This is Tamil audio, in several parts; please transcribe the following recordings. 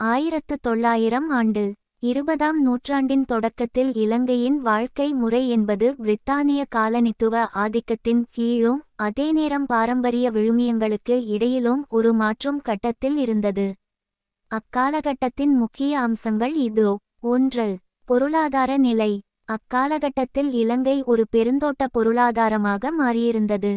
ஆயிரத்து தொள்ளாயிரம் ஆண்டு இருபதாம் நூற்றாண்டின் தொடக்கத்தில் இலங்கையின் வாழ்க்கை முறை என்பது பிரித்தானிய காலனித்துவ ஆதிக்கத்தின் கீழும் அதே நேரம் பாரம்பரிய விழுமியங்களுக்கு இடையிலும் ஒரு மாற்றும் கட்டத்தில் இருந்தது. அக்காலகட்டத்தின் முக்கிய அம்சங்கள் இதோ. ஒன்று பொருளாதார நிலை. அக்காலகட்டத்தில் இலங்கை ஒரு பெருந்தோட்ட பொருளாதாரமாக மாறியிருந்தது.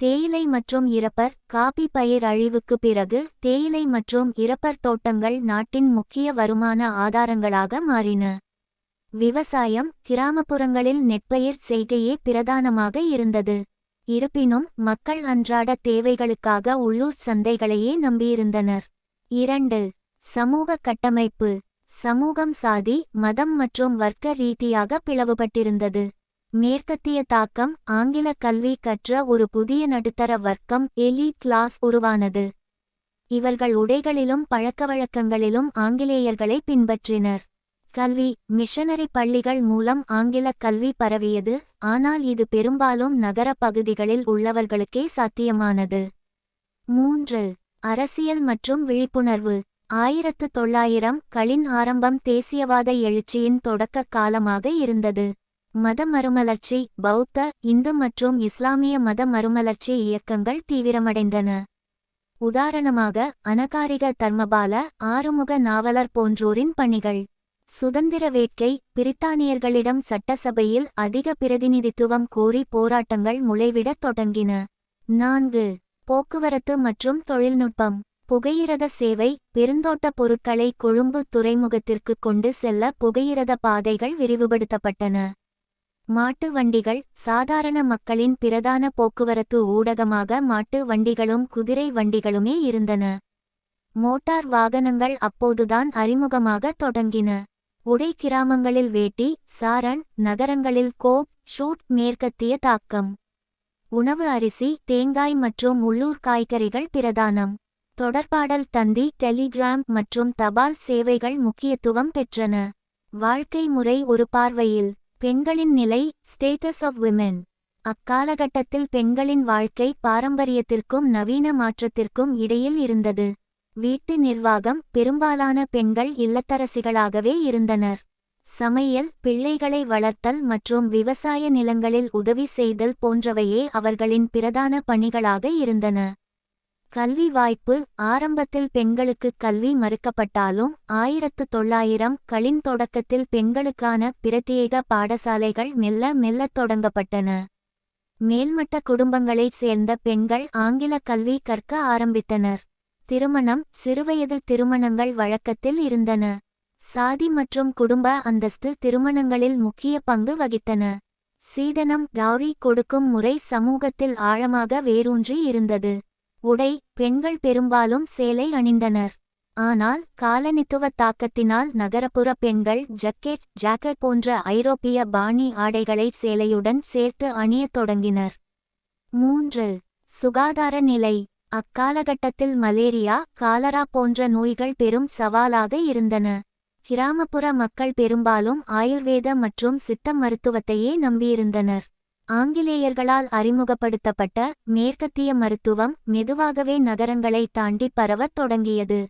தேயிலை மற்றும் இறப்பர் காபி பயிர் அழிவுக்கு பிறகு தேயிலை மற்றும் இறப்பர் தோட்டங்கள் நாட்டின் முக்கிய வருமான ஆதாரங்களாக மாறின. விவசாயம் கிராமப்புறங்களில் நெற்பயிர் செய்கையே பிரதானமாக இருந்தது. இருப்பினும் மக்கள் அன்றாட தேவைகளுக்காக உள்ளூர் சந்தைகளையே நம்பியிருந்தனர். இரண்டு சமூக கட்டமைப்பு. சமூகம் சாதி மதம் மற்றும் வர்க்க ரீதியாக பிளவுபட்டிருந்தது. மேற்கத்திய தாக்கம் ஆங்கில கல்வி கற்ற ஒரு புதிய நடுத்தர வர்க்கம் எலி கிளாஸ் உருவானது. இவர்கள் உடைகளிலும் பழக்கவழக்கங்களிலும் ஆங்கிலேயர்களை பின்பற்றினர். கல்வி மிஷனரி பள்ளிகள் மூலம் ஆங்கில கல்வி பரவியது ஆனால் இது பெரும்பாலும் நகர பகுதிகளில் உள்ளவர்களுக்கே சாத்தியமானது. மூன்று அரசியல் மற்றும் விழிப்புணர்வு. ஆயிரத்து தொள்ளாயிரம் களின் ஆரம்பம் தேசியவாத எழுச்சியின் தொடக்க காலமாக இருந்தது. மத மறுமலர்ச்சி பௌத்த இந்து மற்றும் இஸ்லாமிய மத மறுமலர்ச்சி இயக்கங்கள் தீவிரமடைந்தன. உதாரணமாக அனகாரிக தர்மபால ஆறுமுக நாவலர் போன்றோரின் பணிகள். சுதந்திர வேட்கை பிரித்தானியர்களிடம் சட்டசபையில் அதிக பிரதிநிதித்துவம் கோரி போராட்டங்கள் முளைவிடத் தொடங்கின. நான்கு போக்குவரத்து மற்றும் தொழில்நுட்பம். புகையிரத சேவை பெருந்தோட்ட பொருட்களை கொழும்பு துறைமுகத்திற்கு கொண்டு செல்ல புகையிரத பாதைகள் விரிவுபடுத்தப்பட்டன. மாட்டு வண்டிகள் சாதாரண மக்களின் பிரதான போக்குவரத்து ஊடகமாக மாட்டு வண்டிகளும் குதிரை வண்டிகளுமே இருந்தன. மோட்டார் வாகனங்கள் அப்போதுதான் அறிமுகமாக தொடங்கின. உடை கிராமங்களில் வேட்டி சாரன் நகரங்களில் கோப் ஷூட் மேற்கத்திய தாக்கம். உணவு அரிசி தேங்காய் மற்றும் உள்ளூர் காய்கறிகள் பிரதானம். தொடர்பாடல் தந்தி டெலிகிராம் மற்றும் தபால் சேவைகள் முக்கியத்துவம் பெற்றன. வாழ்க்கை முறை ஒரு பார்வையில். பெண்களின் நிலை ஸ்டேட்டஸ் ஆஃப் விமென் அக்காலகட்டத்தில் பெண்களின் வாழ்க்கை பாரம்பரியத்திற்கும் நவீன மாற்றத்திற்கும் இடையில் இருந்தது. வீட்டு நிர்வாகம் பெரும்பாலான பெண்கள் இல்லத்தரசிகளாகவே இருந்தனர். சமையல் பிள்ளைகளை வளர்த்தல் மற்றும் விவசாய நிலங்களில் உதவி செய்தல் போன்றவையே அவர்களின் பிரதான பணிகளாக இருந்தன. கல்வி வாய்ப்பு ஆரம்பத்தில் பெண்களுக்கு கல்வி மறுக்கப்பட்டாலும் ஆயிரத்து தொள்ளாயிரம் களின் தொடக்கத்தில் பெண்களுக்கான பிரத்யேக பாடசாலைகள் மெல்ல மெல்லத் தொடங்கப்பட்டன. மேல்மட்ட குடும்பங்களைச் சேர்ந்த பெண்கள் ஆங்கில கல்வி கற்க ஆரம்பித்தனர். திருமணம் சிறுவயது திருமணங்கள் வழக்கத்தில் இருந்தன. சாதி மற்றும் குடும்ப அந்தஸ்து திருமணங்களில் முக்கிய பங்கு வகித்தன. சீதனம் கௌரி கொடுக்கும் முறை சமூகத்தில் ஆழமாக வேரூன்றி இருந்தது. உடை பெண்கள் பெரும்பாலும் சேலை அணிந்தனர். ஆனால் காலனித்துவ தாக்கத்தினால் நகரப்புற பெண்கள் ஜக்கெட் ஜாக்கெட் போன்ற ஐரோப்பிய பாணி ஆடைகளை சேலையுடன் சேர்த்து அணியத் தொடங்கினர். மூன்று. சுகாதார நிலை. அக்காலகட்டத்தில் மலேரியா காலரா போன்ற நோய்கள் பெரும் சவாலாக இருந்தன. கிராமப்புற மக்கள் பெரும்பாலும் ஆயுர்வேத மற்றும் சித்த மருத்துவத்தையே நம்பியிருந்தனர். ஆங்கிலேயர்களால் அறிமுகப்படுத்தப்பட்ட மேற்கத்திய மருத்துவம் மெதுவாகவே நகரங்களை தாண்டி பரவத் தொடங்கியது.